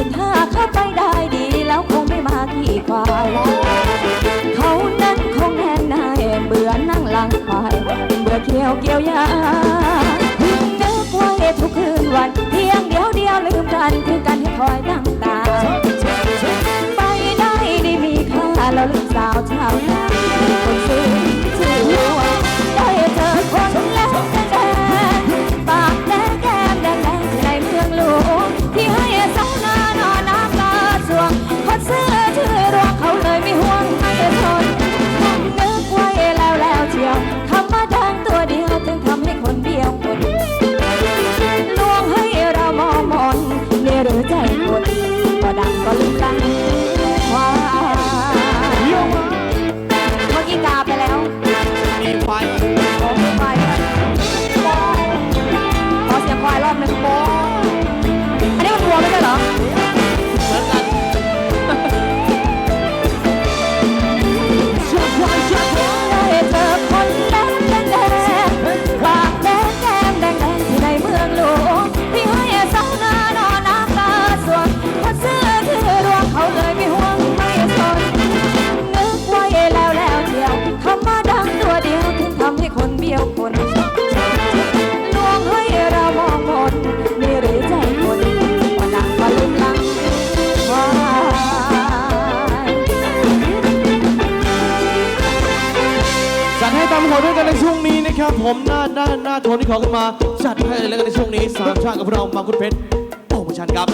ขึ้นห้าเข้าไปได้ดีแล้วคงไม่มาขี้ควายเขานั้นคงแน่นหน้าเเบื่อนั่งหลังควายเบื่อเคี้ยวเกี่ยวยานึกว่าเหตุทุกคืนวันเที่ยงเดียวเดียวลืมกันคือกันให้คอยตั้งตาไปได้ดีมีค่าแล้วลืมสาวชาวนา ห้ตามขอด้วยกันในช่วงนี้นะครับผมหน้าหน้าหน้าโทนที่ขอขึ้นมาจัดให้เลยแล้วกันในช่วงนี้สามชาติกับเรามาคุณเพชรโปรโมชั่นครับ